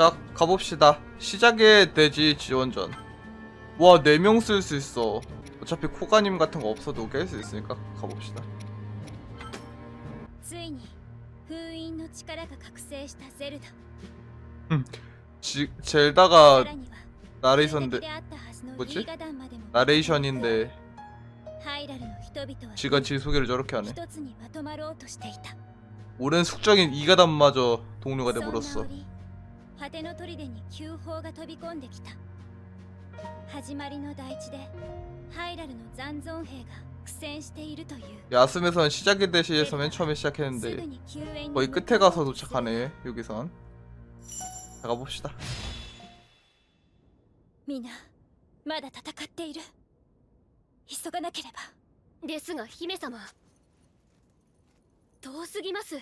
자 가봅시다 시작의 대지 지원전 와 4명 쓸 수 있어 어차피 코가님 같은 거 없어도 깰 수 있으니까 가봅시다 ついに封印の力が覚醒したゼルダ 지, 젤다가 さらには 나레이션인데 数的であったはずの 뭐지? リーガダンまでも 나레이션인데 ハイラルの人々は 지가 지 소개를 저렇게 하네 一つにまとまろうとしていた 오랜 숙적인 이가담마저 동료가 そんな 돼버렸어 折 果ての砦に急報が飛び込んできた始まりの大地でハイラルの残存兵が苦戦しているという 야숨에선 시작의 대시에서 맨 처음에 す 시작했는데 ぐに救援に 거의 끝에 가서 도착하네 여기선 자 가봅시다 みんなまだ戦っている急がなければですが姫様遠すぎます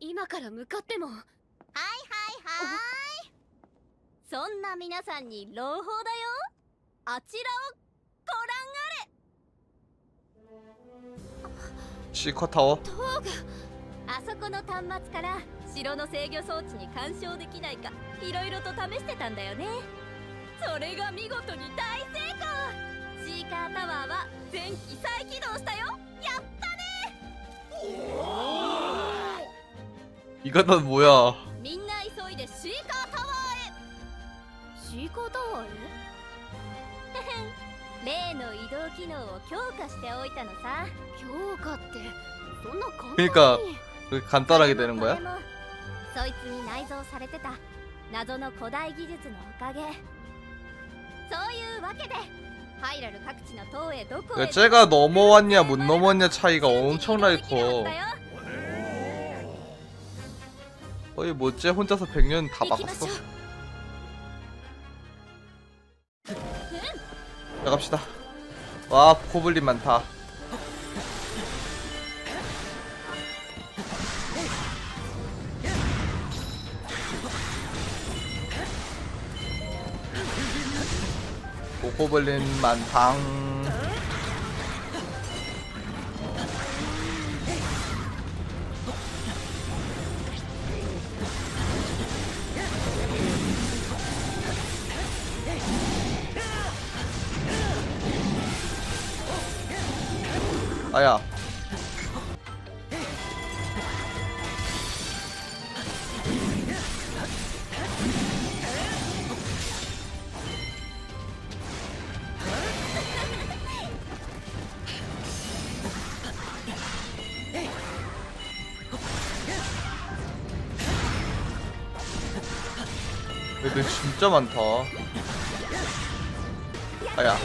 今から向かっても はいそんな皆さんに朗報だよあちらを 시커 타워 ご覧あれあそこの端末から城の制御装置に干渉できないかいろいろと試してたんだよねそれが見事に大成功シーカータワーは前期再起動したよやっ 이가담 뭐야 みんな急い でシーカータワシーカータワーへーへ例の移動機能を強化しておいたのさ強化ってそんな簡単に 그러니까 그 간단하게 되는 これ 거야? もそいつに内蔵されてた謎の古代技術のおかげそういうわけでハイラル各地の塔へどこへ 그러니까 쟤가 넘어왔냐 못 넘어왔냐 차이가 엄청나게 커 어이 뭐지? 혼자서 100년 다 막았어? 자 갑시다. 와 고블린 많다. 고블린 많당. 아야. 애들 진짜 많다. 아야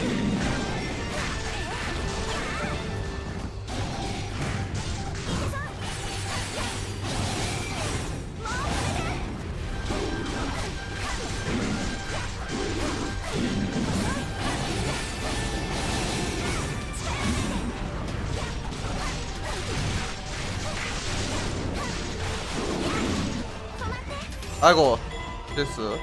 아이고 됐어.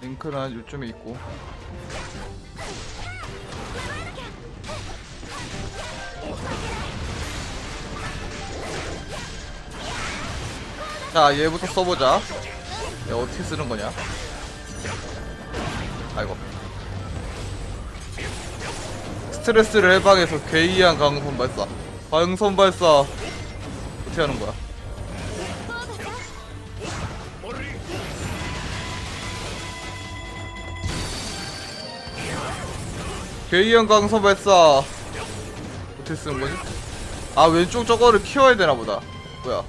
링크나 요점이 있고. 자 얘부터 써보자. 얘 어떻게 쓰는 거냐? 아이고. 스트레스를 해방해서 괴이한 강선 발사. 강선 발사. 어떻게 하는 거야? 괴이한 강선 발사. 어떻게 쓰는 거지? 아 왼쪽 저거를 키워야 되나 보다. 뭐야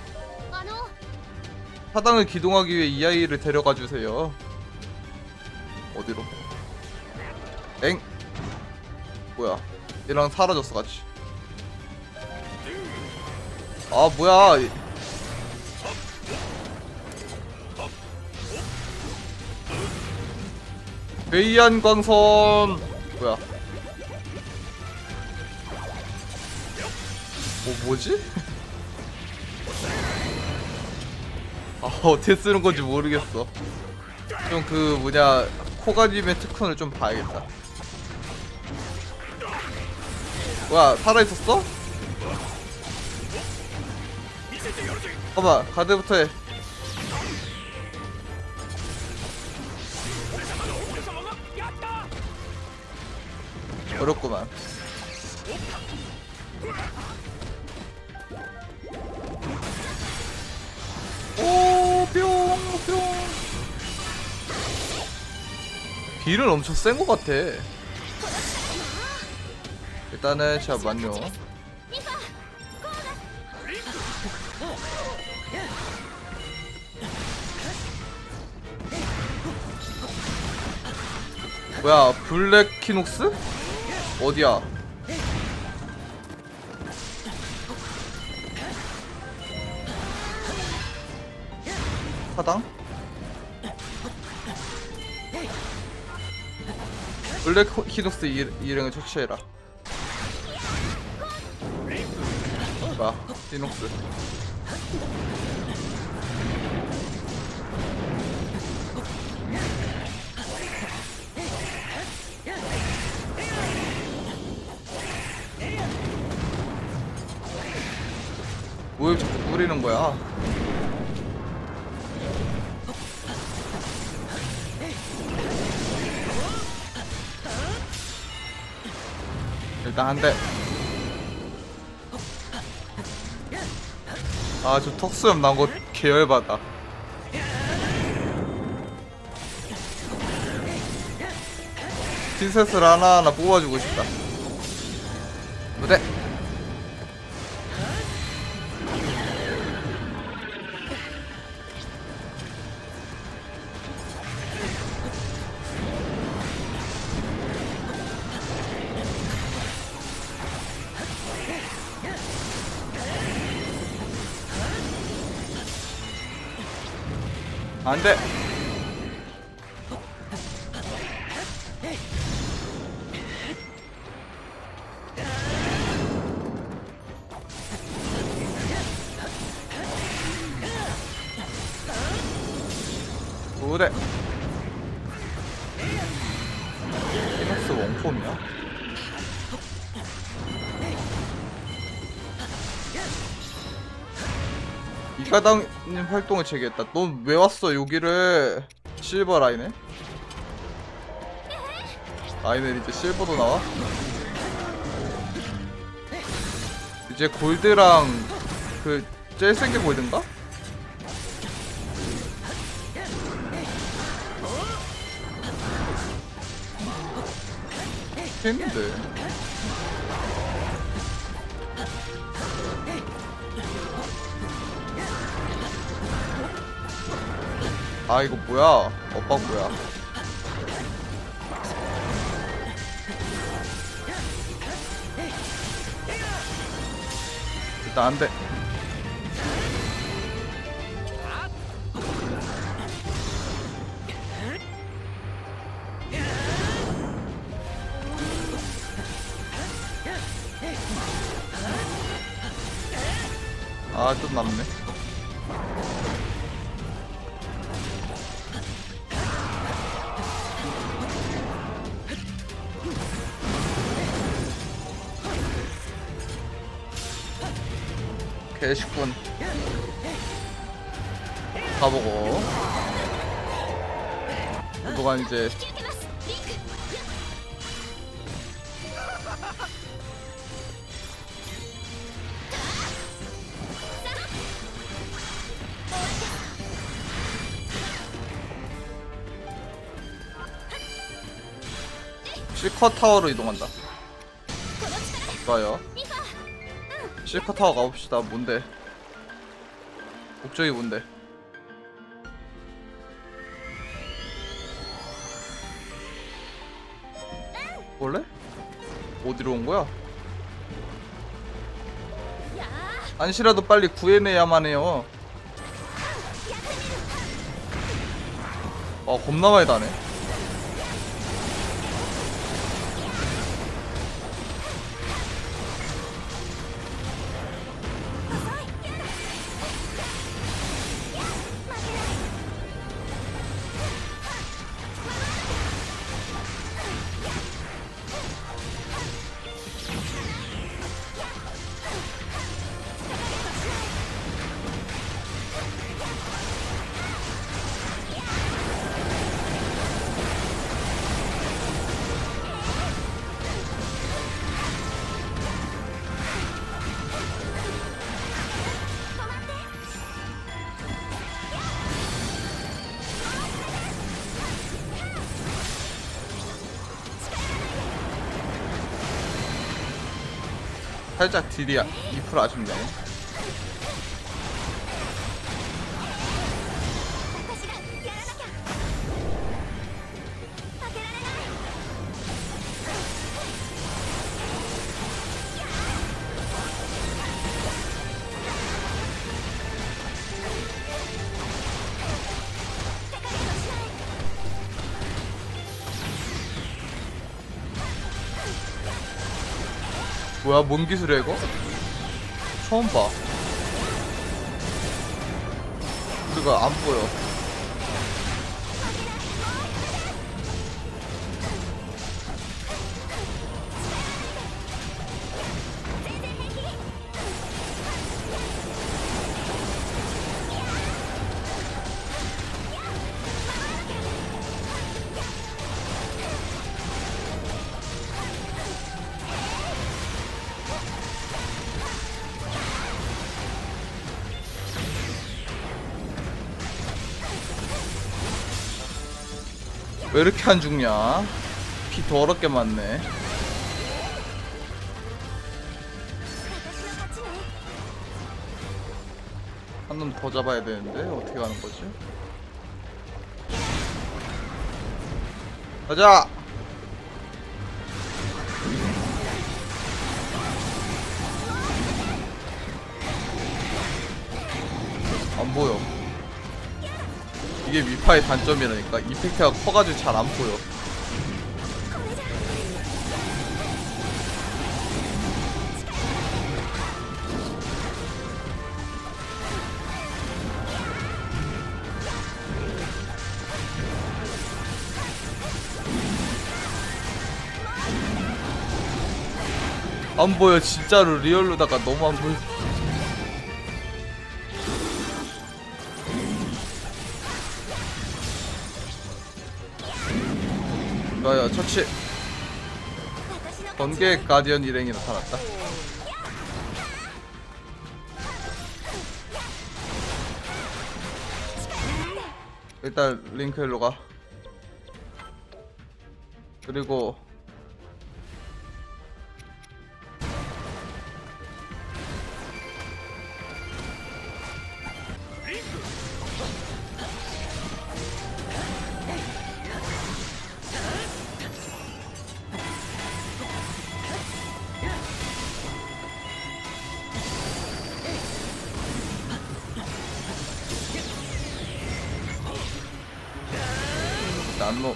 사당을 기동하기 위해 이 아이를 데려가 주세요. 어디로? 엥? 뭐야? 얘랑 사라졌어 같이. 아 뭐야? 이- 베이안 광선 뭐야? 뭐 뭐지? 아 어떻게 쓰는 건지 모르겠어. 좀 그 뭐냐 코가님의 특훈을 좀 봐야겠다. 뭐야 살아 있었어? 잠깐만 가드부터 해. 어렵구만. 오, 딜은 엄청 센 것 같아. 일단은 제가 완료. 뭐야, 블랙 키녹스? 어디야? 사당? 블랙 히녹스 일- 일행을 처치해라. 봐, 히녹스. 뭘 자꾸 뿌리는 거야? 일단 한 대. 아, 저 턱수염 나온 거 계열받아. 핀셋을 하나하나 뽑아주고 싶다. 안 돼. 무대. 피너스 원폼이야? 이가당님 활동을 재개했다. 넌 왜 왔어 여기를? 실버 라인에? 라인에 이제 실버도 나와? 이제 골드랑 그 제일 센 게 골드인가? 했는데 아 이거 뭐야? 오빠 뭐야? 일단 안돼. 아좀 남네 예, 10분. 가보고. 그동안 이제 시커 타워로 이동한다. 좋아요. 실컷 타워 가봅시다. 뭔데? 목적이 뭔데? 원래? 어디로 온 거야? 안시라도 빨리 구해내야만 해요. 아 겁나 많이 다네 살짝 딜이 2% 아쉽네 私 뭐야 뭔 기술이야 이거? 처음 봐 우리가 안 보여 왜 이렇게 안 죽냐? 피 더럽게 맞네. 한 놈 더 잡아야 되는데 어떻게 가는 거지? 가자! 이게 미파의 단점이라니까 이펙트가 커가지고 잘 안 보여. 안 보여 진짜로 리얼로다가 너무 안 보여. 야야 처치. 번개 가디언 일행이 나타났다. 일단 링크 일로 가. 그리고 난로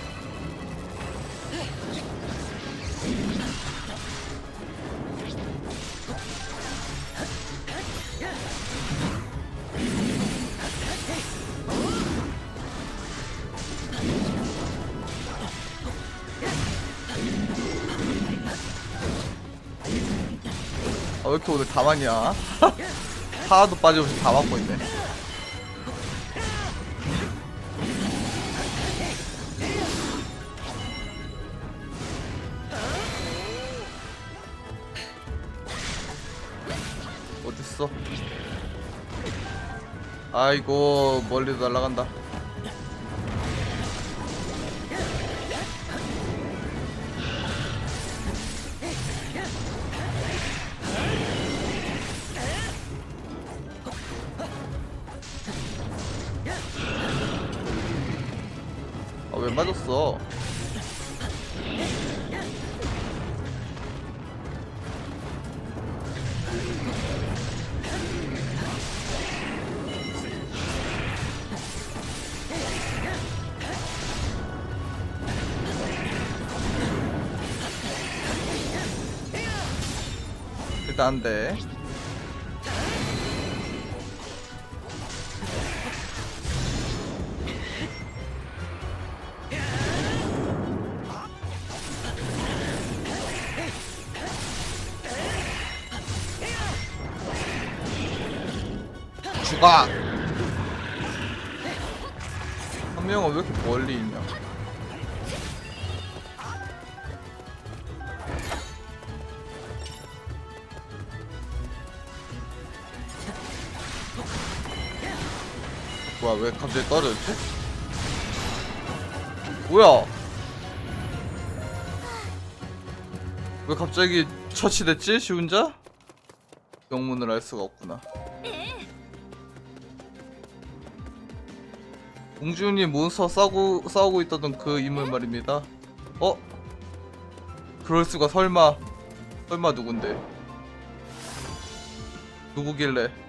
아, 왜 이렇게 오늘 가만히야? 하나도 빠짐없이 다 맞고 있네. 어딨어? 아이고 멀리도 날아간다. 일단 안 돼. 죽어! 한 명은 왜 이렇게 멀리 있냐? 뭐야 왜 갑자기 떨어졌지? 뭐야? 왜 갑자기 처치됐지? 시 혼자? 영문을 알 수가 없구나. 공주님 몬스터 싸우고 싸우고 있던 그 인물 말입니다. 어? 그럴 수가 설마 설마 누군데? 누구길래?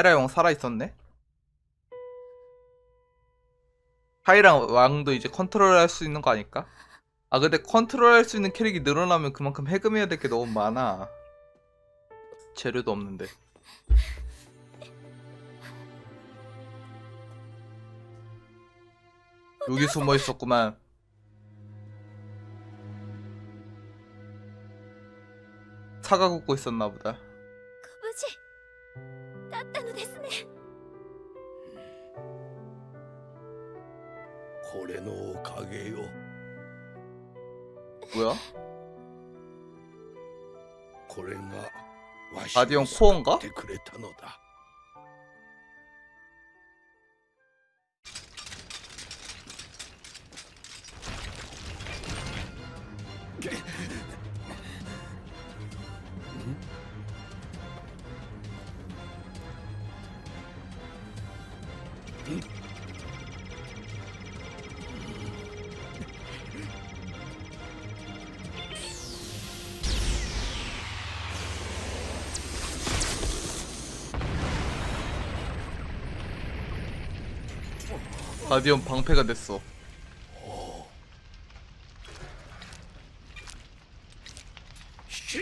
카이라 형 살아 있었네. 카이라 왕도 이제 컨트롤할 수 있는 거 아닐까? 아 근데 컨트롤할 수 있는 캐릭이 늘어나면 그만큼 해금해야 될 게 너무 많아. 재료도 없는데. 여기 숨어 있었구만. 사과 굽고 있었나 보다. のおかげよ 뭐야? これがわしガディオンをコーンが救ってくれたのだ 가디언 방패가 됐어. 시!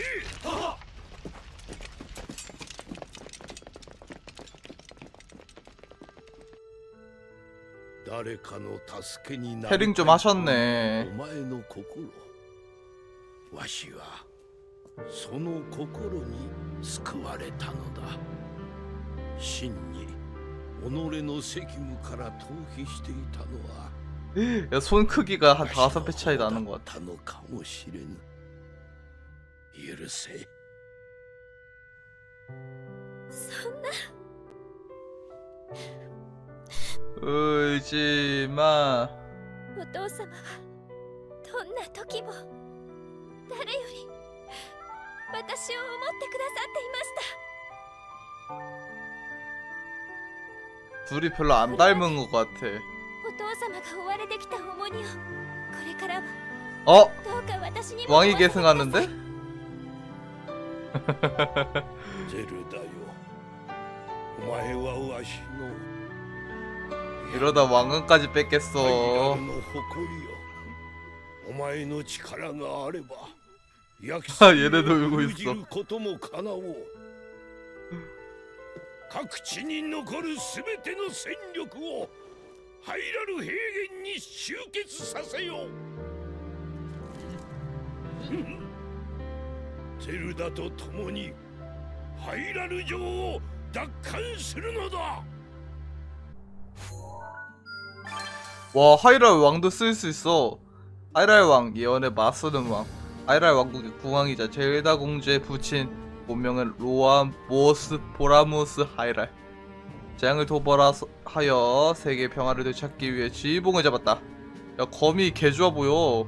誰かの助けになりたい 헤링 좀 하셨네. お前の心わしはその心に救われたのだ真に 己の責務から逃避していたのは 야, 손 크기가 한 다섯 배 차이 나는 것 같아. たのかもしれぬ許せそんな 울지 마. お父様はどんな時も誰より私を思ってくださっていました 둘이 별로 안 닮은 것 같아. 어? 왕이 계승하는데? 이러다 왕은까지 뺏겠어. 얘네도 울고 있어. 各地に残るすべての戦力をハイラル平原に集結させようゼルダと共にハイラル城を奪還するのだ 와 하이랄 왕도 쓸 수 있어. 하이랄 왕 예언의 맞서는 왕. 하이랄 왕국의 국왕이자 젤다 공주의 부친 본명은 로아모스 보라모스 하이랄. 재앙을 도벌하여 세계 평화를 되찾기 위해 지휘봉을 잡았다. 야 검이 개 좋아 보여.